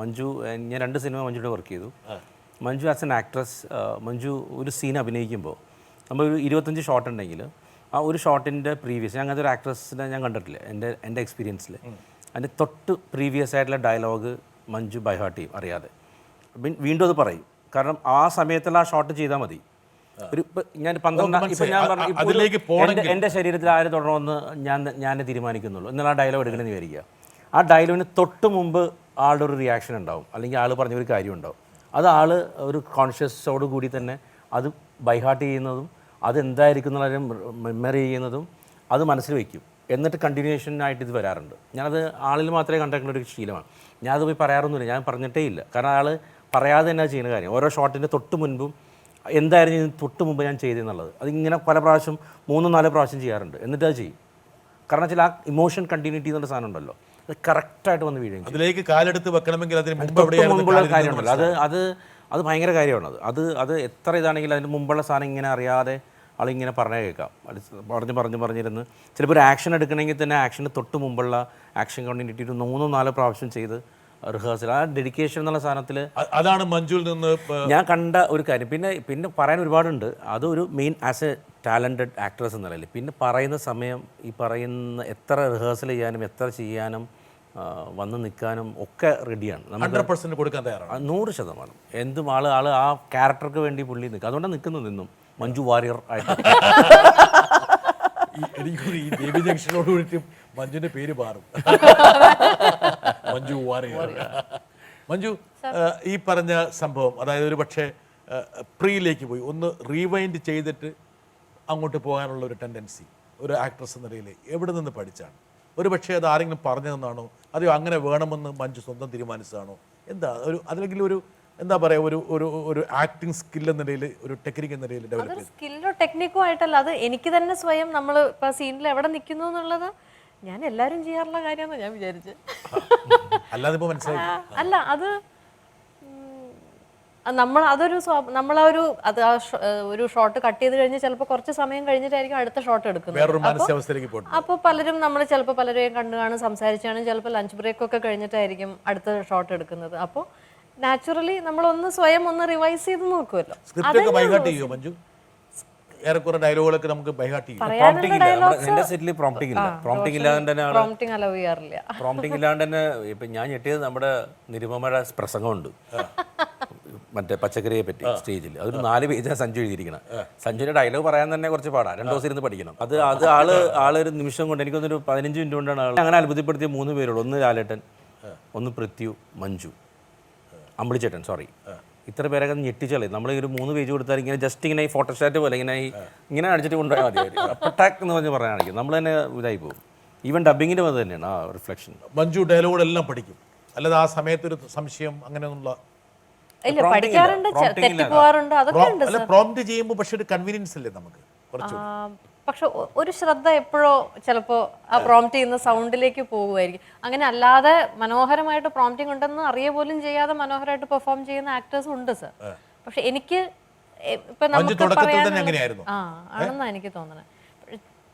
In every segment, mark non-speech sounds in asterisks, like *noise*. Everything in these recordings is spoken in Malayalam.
മഞ്ജു ഞാൻ രണ്ട് സിനിമ മഞ്ജുവിടെ വർക്ക് ചെയ്തു. Manju as an actress Manju ഒരു സീൻ അഭിനയിക്കുമ്പോൾ നമ്മൾ ഒരു ഇരുപത്തഞ്ച് ഷോട്ട് ഉണ്ടെങ്കിൽ ആ ഒരു ഷോട്ടിന്റെ പ്രീവിയസ് ഞാൻ അങ്ങനത്തെ ഒരു ആക്ട്രസിനെ ഞാൻ കണ്ടിട്ടില്ല എന്റെ എന്റെ എക്സ്പീരിയൻസിൽ അതിന്റെ തൊട്ട് പ്രീവിയസ് ആയിട്ടുള്ള ഡയലോഗ് മഞ്ജു ബൈഹാട്ട് ചെയ്യും അറിയാതെ. വീണ്ടും അത് പറയും. കാരണം ആ സമയത്തുള്ള ആ ഷോട്ട് ചെയ്താൽ മതി. ഒരു ഞാൻ പന്ത്രണ്ട് ഇപ്പൊ ഞാൻ പറഞ്ഞു എന്റെ ശരീരത്തിൽ ആര് തുടരണമെന്ന് ഞാൻ ഞാൻ തീരുമാനിക്കുന്നുള്ളൂ. എന്നാൽ ആ ഡയലോഗ് എടുക്കണമെന്ന് വിചാരിക്കുക. ആ ഡയലോഗിന് തൊട്ട് മുമ്പ് ആളുടെ ഒരു റിയാക്ഷൻ ഉണ്ടാവും. അല്ലെങ്കിൽ ആൾ പറഞ്ഞ ഒരു കാര്യം ഉണ്ടാവും. അത് ആൾ ഒരു കോൺഷ്യസോട് കൂടി തന്നെ അത് ബൈഹാർട്ട് ചെയ്യുന്നതും അത് എന്തായിരിക്കും എന്നുള്ള മെമ്മറി ചെയ്യുന്നതും അത് മനസ്സിൽ വയ്ക്കും. എന്നിട്ട് കണ്ടിന്യൂഷൻ ആയിട്ട് ഇത് വരാറുണ്ട്. ഞാനത് ആളിൽ മാത്രമേ കണ്ടിട്ടുള്ള ഒരു ശീലമാണ്. ഞാനത് പോയി പറയാറൊന്നുമില്ല. ഞാൻ പറഞ്ഞിട്ടേ ഇല്ല. കാരണം ആൾ പറയാതെ തന്നെ ചെയ്യുന്ന കാര്യം. ഓരോ ഷോട്ടിന്റെ തൊട്ട് മുൻപും എന്തായിരുന്നു ഇതിന് തൊട്ട് മുമ്പ് ഞാൻ ചെയ്തെന്നുള്ളത് അതിങ്ങനെ പല പ്രാവശ്യം മൂന്നും നാല് പ്രാവശ്യം ചെയ്യാറുണ്ട്. എന്നിട്ട് അത് ചെയ്യും. കാരണം വെച്ചാൽ ആ ഇമോഷൻ കണ്ടിന്യൂറ്റി എന്നുള്ള സാധനം ഉണ്ടല്ലോ. അത് കറക്റ്റായിട്ട് വന്ന് വീഴും അതിലേക്ക് കാലെടുത്ത് വെക്കണമെങ്കിൽ അതിന് മുമ്പുള്ള കാര്യമുണ്ടല്ലോ അത് അത് അത് ഭയങ്കര കാര്യമാണ്. അത് അത് അത് എത്ര ഇതാണെങ്കിലും അതിന് മുമ്പുള്ള സാധനം ഇങ്ങനെ അറിയാതെ ആളിങ്ങനെ പറഞ്ഞേ കേൾക്കാം. പറഞ്ഞ് പറഞ്ഞ് പറഞ്ഞിരുന്ന്. ചിലപ്പോൾ ഒരു ആക്ഷൻ എടുക്കണമെങ്കിൽ തന്നെ ആക്ഷന് തൊട്ട് മുമ്പുള്ള ആക്ഷൻ കണ്ടിന്യൂറ്റി ഒരു മൂന്നോ നാലോ പ്രാവശ്യം ചെയ്ത് റിഹേഴ്സൽ. ആ ഡെഡിക്കേഷൻ എന്നുള്ള സാധനത്തിൽ അതാണ് മഞ്ജുവിൽ നിന്ന് ഞാൻ കണ്ട ഒരു കാര്യം. പിന്നെ പിന്നെ പറയാൻ ഒരുപാടുണ്ട്. അതൊരു main as a talented actress എന്ന നിലയിൽ. പിന്നെ പറയുന്ന സമയം ഈ പറയുന്ന എത്ര റിഹേഴ്സൽ ചെയ്യാനും എത്ര ചെയ്യാനും വന്ന് നിൽക്കാനും ഒക്കെ റെഡിയാണ് ഹൺഡ്രഡ് പെർസെന്റ് കൊടുക്കാൻ തയ്യാറാണ്. നൂറ് ശതമാനം. എന്തും ആൾ ആൾ ആ ക്യാരക്ടർക്ക് വേണ്ടി പുള്ളി നിൽക്കുക അതുകൊണ്ടാണ് നിൽക്കുന്നത് നിന്നും മഞ്ജു വാരിയർ ആയിട്ട്. *laughs* എനിക്ക് ഈ ദേവി ജംഗ്ഷനോട് കൂടി മഞ്ജുവിന്റെ പേര് മാറും. മഞ്ജു വാറിയർ. മഞ്ജു ഈ പറഞ്ഞ സംഭവം അതായത് ഒരു പക്ഷേ പ്രീയിലേക്ക് പോയി. ഒന്ന് റീവൈൻഡ് ചെയ്തിട്ട് അങ്ങോട്ട് പോകാനുള്ള ഒരു ടെൻഡൻസി ഒരു ആക്ട്രസ് എന്ന നിലയിൽ എവിടെ നിന്ന് പഠിച്ചാണ്? ഒരു പക്ഷേ അത് ആരെങ്കിലും പറഞ്ഞു തന്നാണോ അതെയോ അങ്ങനെ വേണമെന്ന് മഞ്ജു സ്വന്തം തീരുമാനിച്ചതാണോ? എന്താ? ഒരു അതിലെങ്കിലും ഒരു എന്താ പറയുക ഒരു ഒരു ഒരു ആക്ടിങ് സ്കിൽ എന്ന നിലയിൽ ഒരു ടെക്നിക്ക് എന്ന നിലയിൽ ഡെവലപ്പ് ചെയ്തു. സ്കില്ലോ ടെക്നിക്കോ ആയിട്ടല്ല. അത് എനിക്ക് തന്നെ സ്വയം നമ്മൾ ഇപ്പൊ സീനിൽ എവിടെ നിൽക്കുന്നു എന്നുള്ളത് ഞാൻ എല്ലാവരും ചെയ്യാറുള്ള കാര്യമാണ് ഞാൻ വിചാരിച്ചു. *laughs* അല്ലാതെ ഇപ്പോൾ മനസ്സിലായി അല്ല അത് നമ്മൾ അതൊരു നമ്മൾ ആ ഒരു അത് ആ ഒരു ഷോട്ട് കട്ട് ചെയ്ത് കഴിഞ്ഞ് ചിലപ്പോൾ കുറച്ച് സമയം കഴിഞ്ഞിട്ടായിരിക്കും അടുത്ത ഷോട്ട് എടുക്കുന്നത്. അപ്പോൾ പലരും നമ്മൾ ചിലപ്പോൾ പലരെയും കണ്ടു കാണും സംസാരിച്ചാണ് ചിലപ്പോൾ ലഞ്ച് ബ്രേക്ക് ഒക്കെ കഴിഞ്ഞിട്ടായിരിക്കും അടുത്ത ഷോട്ട് എടുക്കുന്നത്. അപ്പോൾ നാച്ചുറലി നമ്മൾ ഒന്ന് സ്വയം ഒന്ന് റിവൈസ് ചെയ്ത് നോക്കുമല്ലോ സ്ക്രിപ്റ്റ് ഒക്കെ ബൈഹാർട്ട് ചെയ്യുമോ മഞ്ജു? ഏറെക്കുറെ ഡയലോഗുകളൊക്കെ നമുക്ക് ബൈഹാർട്ട് ചെയ്യും. പ്രോംപ്റ്റിംഗ് ഇല്ല. എന്റെ സെറ്റിൽ പ്രോംപ്റ്റിംഗ് ഇല്ല. പ്രോംപ്റ്റിംഗ് ഇല്ലാതെ തന്നെ പ്രോംപ്റ്റിംഗ് അലോ ചെയ്യാറില്ല. പ്രോംപ്റ്റിംഗ് ഇല്ലാണ്ട് തന്നെ ഇപ്പൊ ഞാൻ ഞെട്ടിയത് നമ്മുടെ നിരുപമയുടെ പ്രസംഗമുണ്ട്. മറ്റേ പച്ചക്കറിയെ പറ്റി സ്റ്റേജിൽ അതൊരു നാല് പേജാണ് സഞ്ജു എഴുതിയിരിക്കണം സഞ്ജുവിന്റെ ഡയലോഗ് പറയാൻ തന്നെ കുറച്ച് പാടാ. രണ്ടു ദിവസം ഇരുന്ന് പഠിക്കണം. അത് അത് ആൾ ആളൊരു നിമിഷം കൊണ്ട് എനിക്കൊന്നൊരു പതിനഞ്ച് മിനിറ്റ് കൊണ്ടാണ് ആൾ അങ്ങനെ അത്ഭുതപ്പെടുത്തിയ മൂന്ന് പേരുള്ളൂ. ഒന്ന് ലാലേട്ടൻ ഒന്ന് പൃഥ്വി മഞ്ജു. അമ്പിളിച്ചേട്ടൻ സോറി ഇത്ര പേരൊക്കെ ഞെട്ടിച്ചളെ നമ്മൾ ഒരു മൂന്ന് പേജ് കൊടുത്താൽ ഇങ്ങനെ ജസ്റ്റ് ഇങ്ങനെ ഈ ഫോട്ടോസ്റ്റാറ്റ് പോലെ ഇങ്ങനെ ഇങ്ങനെ അടിച്ചിട്ട് കൊണ്ടുപോയാൽ മതി. അവർ. അപ്പൊ ടാക്ക് എന്ന് പറഞ്ഞ് പറയുകയാണെങ്കിൽ നമ്മൾ തന്നെ ഇതായി പോകും. ഈവൻ ഡബിങ്ങിന്റെ അത് തന്നെയാണ് ആ റിഫ്ലക്ഷൻ മഞ്ജു ഡയലോഗുകളെല്ലാം പഠിക്കും. അല്ലാതെ ആ സമയത്ത് ഒരു സംശയം അങ്ങനെയൊന്നുള്ള ഇല്ല പഠിക്കാറുണ്ട് ചെ- തെറ്റിപ്പോവാറുണ്ട് അതൊക്കെ ഉണ്ട് പ്രോംപ്റ്റ് ചെയ്യുമ്പോൾ പക്ഷെ ഒരു കൺവീനിയൻസ് അല്ലേ നമുക്ക്? കുറച്ച് പക്ഷെ ഒരു ശ്രദ്ധ എപ്പോഴോ ചിലപ്പോ ആ പ്രോംപ്റ്റ് ചെയ്യുന്ന സൗണ്ടിലേക്ക് പോകുമായിരിക്കും അങ്ങനെ അല്ലാതെ മനോഹരമായിട്ട് പ്രോംപ്റ്റിംഗ് ഉണ്ടെന്ന് അറിയ പോലും ചെയ്യാതെ മനോഹരമായിട്ട് പെർഫോം ചെയ്യുന്ന ആക്ടേഴ്സ് ഉണ്ട് സർ പക്ഷെ എനിക്ക് ഇപ്പൊ നമുക്ക് പറയാനായിരുന്നു. ആ ആണെന്നാ എനിക്ക് തോന്നുന്നത്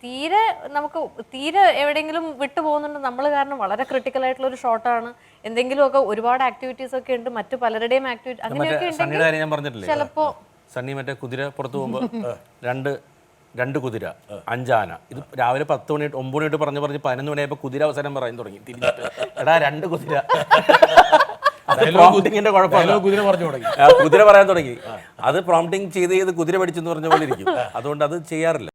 തീരെ നമുക്ക് തീരെ എവിടെയെങ്കിലും വിട്ടു പോകുന്നുണ്ട്. നമ്മൾ കാരണം വളരെ ക്രിട്ടിക്കൽ ആയിട്ടുള്ള ഒരു ഷോട്ടാണ് എന്തെങ്കിലുമൊക്കെ ഒരുപാട് ആക്ടിവിറ്റീസ് ഒക്കെ ഉണ്ട്. മറ്റു പലരുടെയും ആക്ടിവിറ്റി അങ്ങനെയൊക്കെ ഉണ്ടെങ്കിൽ ചിലപ്പോ സണ്ണി മറ്റേ കുതിര പുറത്തു പോകുമ്പോൾ *laughs* രണ്ട് രണ്ട് കുതിര അഞ്ചാന. ഇത് രാവിലെ പത്ത് മണി ഒമ്പത് മണി തൊട്ട് പറഞ്ഞ് പറഞ്ഞ് പതിനൊന്ന് മണിയായപ്പോൾ കുതിര അവസരം പറയാൻ തുടങ്ങി. എടാ രണ്ട് കുതിര. അത് പ്രോംപ്റ്റിങ്ങിന്റെ കുഴപ്പമില്ല. കുതിര പറഞ്ഞു തുടങ്ങി. കുതിര പറയാൻ തുടങ്ങി. അത് പ്രോംപ്റ്റിംഗ് ചെയ്ത് ചെയ്ത് കുതിര പഠിച്ചെന്ന് പറഞ്ഞ പോലെ ഇരിക്കും. അതുകൊണ്ട് അത് ചെയ്യാറില്ല.